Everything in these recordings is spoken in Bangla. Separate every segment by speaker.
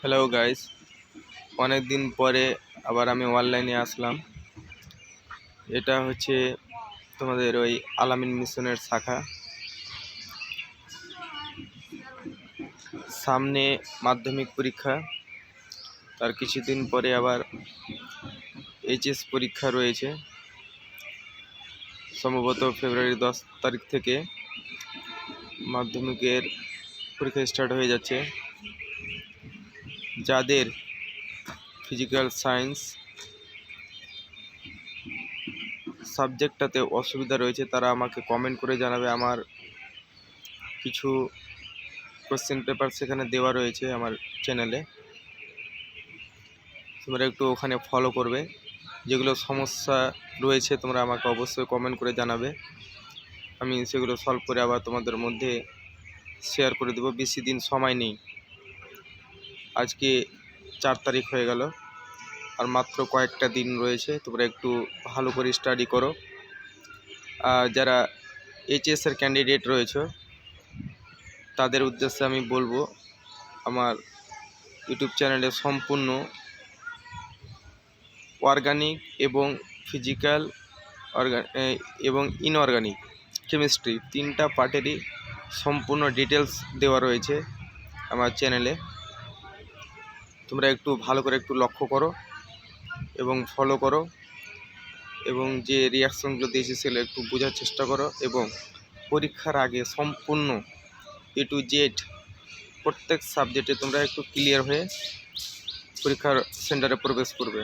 Speaker 1: হ্যালো গাইস অনেক দিন পরে আবার আমি অনলাইনে আসলাম। এটা হচ্ছে তোমাদের ওই আলামিন মিশনের শাখা। সামনে মাধ্যমিক পরীক্ষা। তার কিছুদিন পরে আবার এইচএস পরীক্ষা রয়েছে। সম্ভবত ফেব্রুয়ারি দশ তারিখ থেকে মাধ্যমিকের পরীক্ষা স্টার্ট হয়ে যাচ্ছে। যাদের ফিজিক্যাল সায়েন্স সাবজেক্টটাতে অসুবিধা রয়েছে, তারা আমাকে কমেন্ট করে জানাবে। আমার কিছু কোশ্চেন পেপার সেখানে দেওয়া রয়েছে আমার চ্যানেলে তোমরা একটু ওখানে ফলো করবে। যেগুলো সমস্যা রয়েছে, তোমরা আমাকে অবশ্যই কমেন্ট করে জানাবে। আমি সেগুলো সলভ করে আবার তোমাদের মধ্যে শেয়ার করে দেবো। বেশি দিন সময় নেই। আজকে চার তারিখ হয়ে গেল আর মাত্র কয়েকটা দিন রয়েছে, তোমরা একটু ভালো করে স্টাডি করো। আর যারা এইচএসের ক্যান্ডিডেট রয়েছে, তাদের উদ্দেশ্যে আমি বলব, আমার ইউটিউব চ্যানেলে সম্পূর্ণ অর্গানিক এবং ফিজিক্যাল এবং ইনঅর্গানিক কেমিস্ট্রি তিনটা পার্টেরই সম্পূর্ণ ডিটেলস দেওয়া রয়েছে আমার চ্যানেলে। তোমরা একটু ভালো করে একটু লক্ষ্য করো এবং ফলো করো এবং যে রিয়াকশনগুলো দিয়েছি সেগুলো একটু বোঝার চেষ্টা করো এবং পরীক্ষার আগে সম্পূর্ণ এ টু জেড প্রত্যেক সাবজেক্টে তোমরা একটু ক্লিয়ার হয়ে পরীক্ষার সেন্টারে প্রবেশ করবে।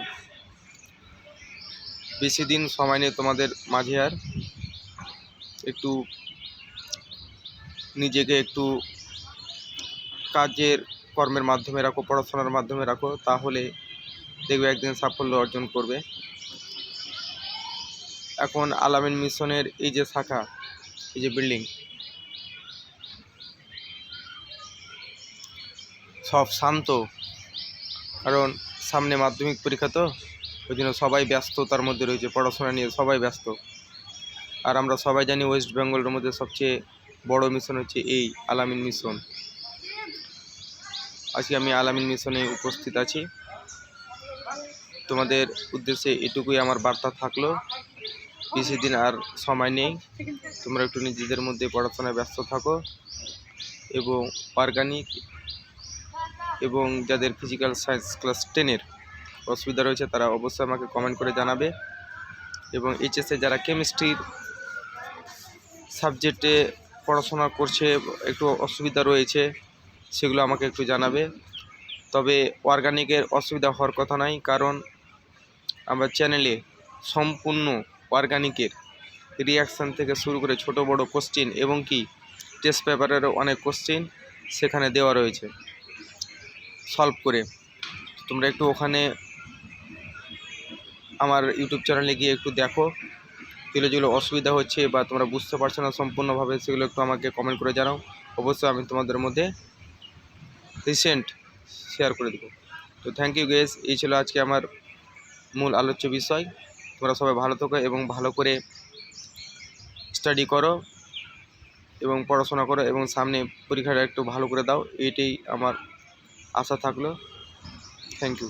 Speaker 1: বেশি দিন সময় নেই তোমাদের মাঝে আর। একটু নিজেকে একটু কাজের কর্মের মাধ্যমে রাখো, পড়াশোনার মাধ্যমে রাখো, তাহলে দেখবে একদিন সাফল্য অর্জন করবে। এখন আলামিন মিশনের এই যে শাখা, এই যে বিল্ডিং, সব শান্ত। কারণ সামনে মাধ্যমিক পরীক্ষা তো ওই জন্য সবাই ব্যস্ত তার মধ্যে রয়েছে, পড়াশোনা নিয়ে সবাই ব্যস্ত। আর আমরা সবাই জানি ওয়েস্ট বেঙ্গলের মধ্যে সবচেয়ে বড় মিশন হচ্ছে এই আলামিন মিশন। আজকে আমি আলামিন মিশনে উপস্থিত আছি। তোমাদের উদ্দেশ্যে এটুকুই আমার বার্তা থাকল। বেশি দিন আর সময় নেই। তোমরা একটু নিজেদের মধ্যে পড়াশোনায় ব্যস্ত থাকো এবং অর্গানিক এবং যাদের ফিজিক্যাল সায়েন্স ক্লাস টেনের অসুবিধা রয়েছে, তারা অবশ্যই আমাকে কমেন্ট করে জানাবে। এবং এইচএসে যারা কেমিস্ট্রির সাবজেক্টে পড়াশোনা করছে, একটু অসুবিধা রয়েছে সেগুলো আমাকে একটু জানাবে। তবে অর্গানিকের অসুবিধা হওয়ার কথা নাই, কারণ আমার চ্যানেলে সম্পূর্ণ অর্গানিকের রিয়াকশান থেকে শুরু করে ছোট, বড় কোশ্চিন এবং কি টেস্ট পেপারেরও অনেক কোশ্চিন সেখানে দেওয়া রয়েছে। সলভ করে। তোমরা একটু ওখানে আমার ইউটিউব চ্যানেলে গিয়ে একটু দেখো যেগুলো যেগুলো অসুবিধা হচ্ছে বা তোমরা বুঝতে পারছ না সম্পূর্ণভাবে, সেগুলো একটু আমাকে কমেন্ট করে জানাও। অবশ্যই আমি তোমাদের মধ্যে রিসেন্ট শেয়ার করে দেবো। তো থ্যাংক ইউ গেস এই ছিল আজকে আমার মূল আলোচ্য বিষয়। তোমরা সবাই ভালো থাকো এবং ভালো করে স্টাডি করো এবং পড়াশোনা করো এবং সামনে পরীক্ষাটা একটু ভালো করে দাও, এটাই আমার আশা থাকল। Thank you